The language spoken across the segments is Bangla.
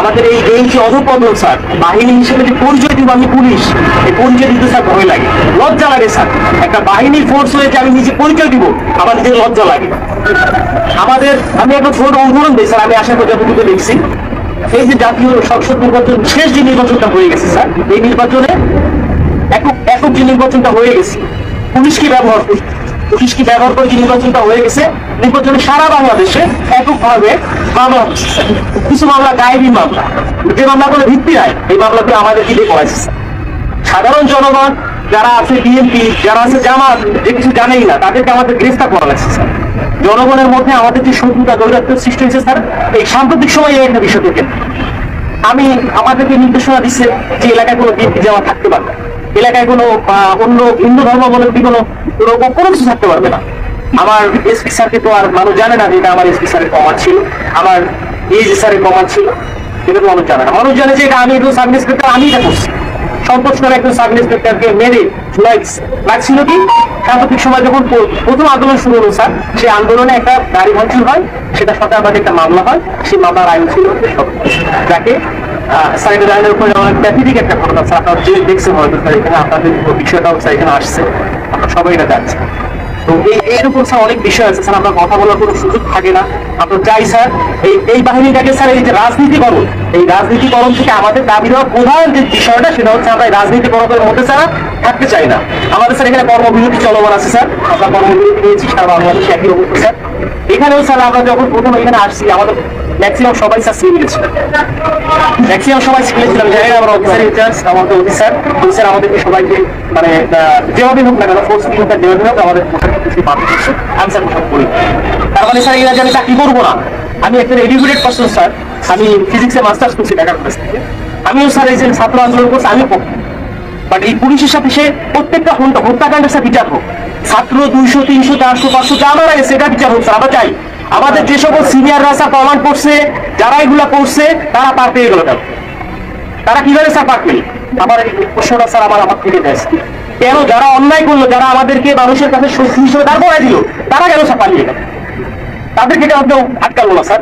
আমাদের এই এই যে অধপতন স্যার। বাহিনী হিসেবে যে পরিচয় দিব আমি পুলিশ, এই পরিচয় দিতে স্যার ভয় লাগে। লজ্জা লাগে, স্যার। একটা বাহিনীর ফোর্স হয়ে যে আমি নিজে পরিচয় দিব, আমার নিজের লজ্জা লাগে। আমাদের আমি একটা ছোট উদাহরণ দিই, স্যার, আমি আশা করি যতটুকু দেখছি। এই যে জাতীয় সংসদ নির্বাচন, শেষ যে নির্বাচনটা হয়ে গেছে, স্যার, এই নির্বাচনে একক একক যে নির্বাচনটা হয়ে গেছে, পুলিশ কি ব্যবহার করছে? পুলিশ কি ব্যবহার করে যে নির্বাচনটা হয়ে গেছে, নির্বাচনে সারা বাংলাদেশে এককভাবে মামলা কিছু মামলা গায়েবী মামলা। যে মামলাগুলো ভিত্তি নাই এই মামলাগুলো আমাদের কি দিয়ে করাইছে সাধারণ জনগণ যারা আছে বিএনপি, যারা আছে জামাত, যে কিছু জানেই না, তাদেরকে আমাদের গ্রেফতার করা স্যার। জনগণের মধ্যে আমাদের যে শত্রুতা দৌরাত্ম সৃষ্টি হয়েছে, স্যার, এই সাম্প্রতিক সময়ে একটা বিষয় থেকে আমি আমাদেরকে নির্দেশনা দিচ্ছে যে এলাকায় কোনো বিএনপি জামা থাকতে পারবে। এলাকায় কোনো অন্য হিন্দু ধর্মাবলম্বী কোনো কোনো কোনো কিছু থাকতে পারবে না। আমার এসপি স্যারকে তো আর মানুষ জানে না যে এটা আমার এসপি স্যারের কমান্ড ছিল। আমার এই যে স্যারের কমান্ড ছিল। এটা তো মানুষ জানে না। মানুষ জানে যে এটা আমি একজন সাব ইন্সপেক্টর আমি এটা করছি। সন্তোষ করে একজন সাব ইন্সপেক্টরকে মেরে লাগছে লাগছিল কি? সাম্প্রতিক সময় যখন প্রথম আন্দোলন শুরু হলো স্যার সেই আন্দোলনে একটা গাড়ি ভাঙচুর হয়। সেটা সরকারবাদী একটা মামলা হয়। সেই মামলার আইন ছিল যাকে সাইডের আইনের উপরে অনেক প্যাথেটিক একটা ঘটনা। স্যার আপনারা দেখছেন হয়তো স্যার এখানে আপনাদের বিষয়টাও স্যার এখানে আসছে। সবাই এটা জানছেন তো এই এর উপর স্যার অনেক বিষয় আছে, স্যার, আমরা কথা বলার কোনো সুযোগ থাকে না। আমরা চাই, স্যার, এই এই বাহিনীটাকে, স্যার, এই যে রাজনীতিকরণ, এই রাজনীতিকরণ থেকে আমাদের দাবি দেওয়া প্রধান যে বিষয়টা, সেটা হচ্ছে আমরা এই রাজনীতিকরণের মধ্যে, স্যার, থাকতে চাই না। আমাদের, স্যার, এখানে কর্মবিরতি চলমান আছে, স্যার। আমরা কর্মবিরতি নিয়েছি, সারা বাংলাদেশে একই অবস্থা স্যার। এখানেও, স্যার, আমরা যখন প্রথম এখানে আসছি, আমাদের ম্যাক্সিমাম সবাই স্যার ম্যাক্সিমাম সবাই সিভিল ছিলাম জানি না আমরা অফিসার ইনচার্জ আমাদের অফিসার অফিসার আমাদেরকে সবাইকে মানে যেভাবে হোক না কেন ফোর্স যেভাবে হোক, আমাদের স্যার পোশাক করি তার মানে স্যার এরা যে আমি চাকরি করব না। আমি একটা এডুকেটেড পার্সন স্যার। আমি ফিজিক্সে মাস্টার্স করছি ঢাকার কলেজ থেকে। আমিও, স্যার, এই যে ছাত্র আন্দোলন করছি আমি পক্ষে। বাট এই পুলিশের সাথে সে প্রত্যেকটা হত্যা, হত্যাকাণ্ডের সাথে বিচার হোক। ছাত্র দুইশো, তিনশো, চারশো, পাঁচশো, যা মারা গেছে এটা বিচার হোক, স্যার, আমরা চাই। আমাদের যে সকল সিনিয়ররা স্যার প্রমাণ করছে, যারা এগুলা করছে, তারা পার পেয়ে গেল তারা কীভাবে স্যার পার পেল? আমার প্রশ্নটা স্যার আমার আমার থেকে দেয় কেন যারা অন্যায় করল, যারা আমাদেরকে মানুষের কাছে শক্তি হিসেবে দাঁড় করাই দিল, তারা কেন স্যার পালিয়ে গেল? তাদেরকে কেন কেউ আটকালো না স্যার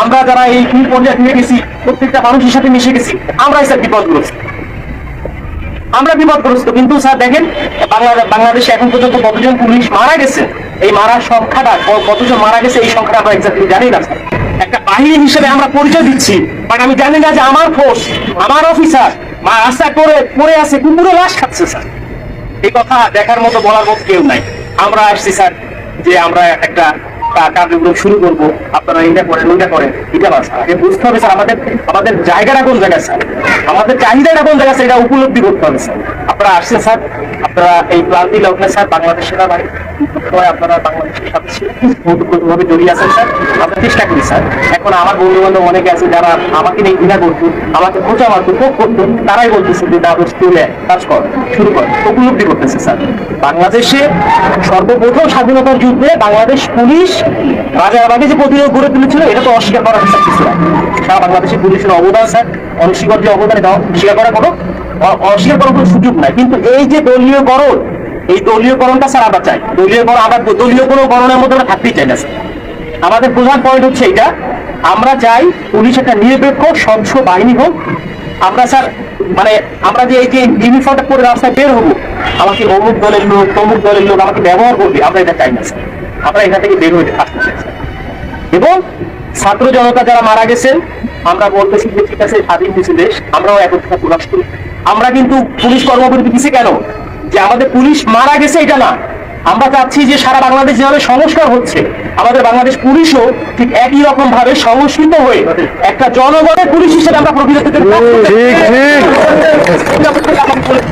আমরা যারা এই কি পর্যায়ে ফিরে গেছি, প্রত্যেকটা মানুষের সাথে মিশে গেছি, আমরাই স্যার বিপদগ্রস্ত। আমরা বিপদগ্রস্ত। কিন্তু স্যার দেখেন, বাংলাদেশে এখন পর্যন্ত কতজন পুলিশ মারা গেছে? এই মারার সংখ্যাটা কতজন মারা গেছে এই সংখ্যাটা আমরা এক্সাক্টলি জানি না একটা বাহিনী হিসেবে আমরা পরিচয় দিচ্ছি বাট আমি জানি না যে আমার ফোর্স আমার অফিসার মা রাস্তায় পড়ে পড়ে আছে কুকুরে লাশ খাচ্ছে, স্যার। এই কথা দেখার মতো বলার মতো কেউ নাই। আমরা আসছি, স্যার, যে আমরা একটা কার্যক্রম শুরু করব। আপনারা এটা করেন, ওইটা করেন। এটা না বুঝতে হবে স্যার, আমাদের আমাদের জায়গাটা কোন স্যার? আমাদের চাহিদাটা কোন জায়গায় উপলব্ধি করতে হবে স্যার। আপনারা আসছেন স্যার, আপনারা এই ক্লান্তি লগ্নে স্যার, বাংলাদেশ সেনাবাহিনী আপনারা বাংলাদেশের জড়িয়ে স্যার। আমরা চেষ্টা করি স্যার। এখন আমার অনেকে আছে যারা আমাকে আমাকে তারাই যে কাজ কর, শুরু কর। উপলব্ধি করতেছে স্যার। বাংলাদেশে সর্বপ্রথম স্বাধীনতার যুদ্ধে বাংলাদেশ পুলিশ রাজারবাগে যে প্রতিরোধ গড়ে তুলেছিল, এটা তো অস্বীকার করার স্যার কিছু না। সারা বাংলাদেশের পুলিশের অবদান, স্যার অনস্বীকার যে অবদান এটা স্বীকার করার কোনো অস্বীকার করার কোনো সুযোগ নাই। কিন্তু এই যে দলীয়করণ এই দলীয়করণটা স্যার, আমরা চাই। দলীয়করণ আবার দলীয় কোনো গণনার মধ্যে আমরা থাকতেই চাই না, স্যার। আমাদের প্রধান পয়েন্ট হচ্ছে এটা আমরা চাই পুলিশ একটা নিরপেক্ষ, স্বচ্ছ বাহিনী হোক। আমরা, স্যার মানে আমরা যে এই যে ইউনিফর্মটা পরে রাস্তায় বের হব, আমাকে অমুক দলের লোক, তমুক দলের লোক আমাকে ব্যবহার করবে, আমরা এটা চাই না, স্যার। আমরা এখান থেকে বের হয়ে আসতে চাই। এবং ছাত্র জনতা যারা মারা গেছেন আমরা বলতেছি যে ঠিক আছে স্বাধীন কিছু দেশ আমরাও একত্রিত প্রকাশ করি। আমরা কিন্তু পুলিশ কর্মবিরতি দিছি কেন? যে আমাদের পুলিশ মারা গেছে এটা না। আমরা চাচ্ছি যে সারা বাংলাদেশ যেভাবে সংস্কার হচ্ছে। আমাদের বাংলাদেশ পুলিশও ঠিক একই রকম ভাবে সংস্কৃত হয়ে একটা জনগণের পুলিশ হিসেবে আমরা প্রকৃত থেকে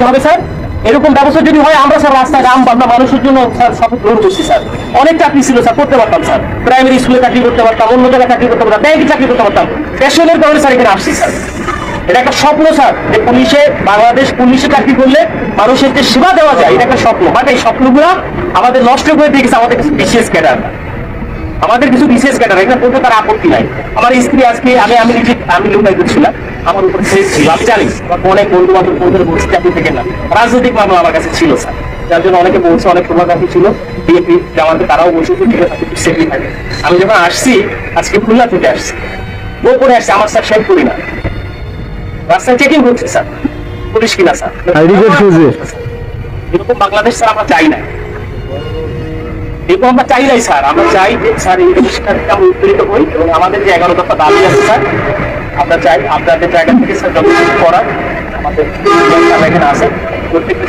হবে স্যার। এরকম ব্যবস্থা যদি হয়, আমরা স্যার রাস্তায় রাম আমরা মানুষের জন্য, স্যার শপথ গ্রহণ করছি, স্যার। অনেক চাকরি ছিল, স্যার, করতে পারতাম, স্যার। প্রাইমারি স্কুলে চাকরি করতে পারতাম, অন্য জায়গায় চাকরি করতে পারতাম ব্যাংকে চাকরি করতে পারতাম। প্যাশনের কারণে স্যার এখানে আসছি, স্যার। এটা একটা স্বপ্ন, স্যার, যে পুলিশে, বাংলাদেশ পুলিশে চাকরি করলে মানুষের যে সেবা দেওয়া যায়, এটা একটা স্বপ্ন। বাট এই স্বপ্নগুলো আমাদের নষ্ট করে দিয়ে গেছে আমাদের বিশেষ ক্যাডার। আমাদের কিছু বিশেষ ক্যাডার এখানে পর্যন্ত তার আপত্তি নাই। আমার স্ত্রী আজকে আমি আমি নিজে আমি লোকাই করছিলাম আমার উপর শেষ ছিল আমি জানি অনেক বন্ধু বান্ধব বন্ধুরা বলছে চাকরি থেকে না। রাজনৈতিক মামলা আমার কাছে ছিল স্যার। যার জন্য অনেকে বলছে অনেক শুভাকাঙ্ক্ষী ছিল। বিএনপি জামাতে তারাও বলছে যে ঠিক আছে সেফলি থাকে। আমি যখন আসছি আজকে খুলনা থেকে আসছি। গোপনে আসছে আমার স্যার শেয়ার করি না। রাস্তায় চেকিং করছে স্যার? পুলিশ কিনা স্যার। এরকম বাংলাদেশ স্যার আমরা চাই না। এরকম আমরা চাই নাই স্যার। আমরা চাই স্যার, এই পরিষ্কার থেকে হই এবং আমাদের যে দাবি আছে, স্যার, আমরা চাই আপনাদের জায়গা থেকে, স্যার, যতটুকু করার আমাদের এখানে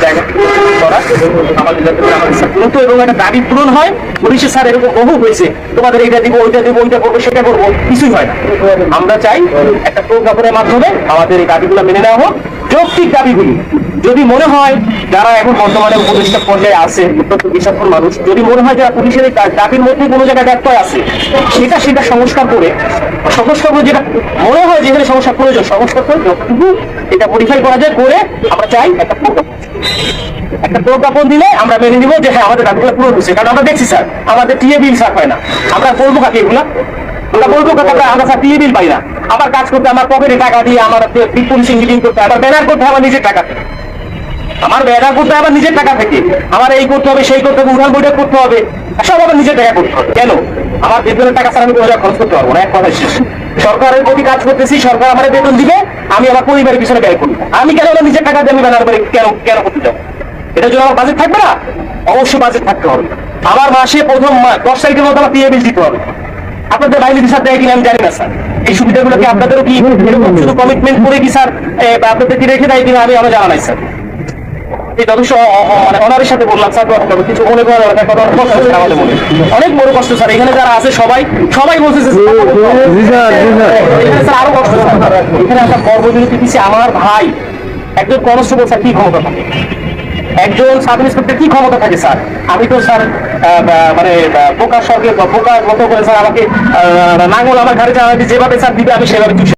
জায়গা থেকে যতটুকু আমাদের এবং একটা হয় স্যার, এরকম হয়েছে। তোমাদের দিব, ওইটা করব, সেটা করব হয় আমরা চাই একটা প্রজ্ঞাপনের মাধ্যমে আমাদের এই দাবিগুলো মেনে নেওয়া হোক। যৌক্তিক দাবিগুলি, যদি মনে হয় যারা এখন বর্তমানে উপদেষ্টা পর্যায়ে আছে অত্যন্ত বিচক্ষণ মানুষ, যদি মনে হয় যারা পুলিশের দাবির মধ্যে কোনো জায়গায় ব্যত্যয় আছে, সেটা সেটা সংস্কার করে সংস্কার করে যেটা মনে হয় যেখানে সংস্কার প্রয়োজন, সংস্কার করে যতটুকু এটা মডিফাই করা যায় করে আমরা চাই একটা। একটা প্রজ্ঞাপন দিলে আমরা মেনে নিব যে হ্যাঁ আমাদের দাবিগুলো পূরণ হচ্ছে কারণ আমরা দেখছি, স্যার, আমাদের টিএ বিল স্যার, হয় না। আমরা বলব কাকে এগুলা? আমরা আমরা- কাজ করতে আমার পকেটে টাকা দিয়ে আমার করতে ব্যানার করতে আমার নিজের টাকা। আমার ব্যানার করতে নিজের টাকা থেকে। আমার এই করতে হবে, সেই করতে হবে বইটা করতে হবে, সব আমার নিজের টাকা করতে হবে। কেন? আমার বেতনের টাকা আমি খরচ করতে পারব না, এক কথা শেষ। সরকারের প্রতি কাজ করতেছি, সরকার আমার বেতন দিবে, আমি আমার পরিবারের পিছনে ব্যয় করব। আমি কেন আমার নিজের টাকা দিয়ে আমি ব্যানার করে কেন কেন করতে যাব? এটার জন্য আমার বাজেট থাকবে না? অবশ্যই বাজেট থাকতে হবে। আমার মাসে প্রথম দশ তারিখের মধ্যে আমার দিতে হবে। আপনাদের বাইরে দিশা দেয় কিনা আমি জানি না স্যার। এই সুবিধাগুলো কি আপনাদেরও কি এরকম শুধু কমিটমেন্ট করে কি স্যার আপনাদের কি রেখে দেয় কিনা আমি আমার জানা নাই স্যার। যথেষ্ট অ- অ- মানে অনারের সাথে বললাম স্যার কিছু মনে করার অনেক আমাদের মনে। অনেক বড় কষ্ট স্যার। এখানে যারা আছে সবাই সবাই বলছে স্যার এখানে আরও কষ্ট স্যার। এখানে একটা কর্মবিরতি দিচ্ছে আমার ভাই একজন কনস্টেবল স্যার কি ক্ষমতা থাকে? একজন সাব ইন্সপেক্টর কি ক্ষমতা থাকে, স্যার? আমি তো, স্যার মানে প্রকাশ সঙ্গে বোকার মতো করে, স্যার, আমাকে নাঙ্গল আমার যাওয়া যেভাবে, স্যার, দিবে, আমি সেভাবে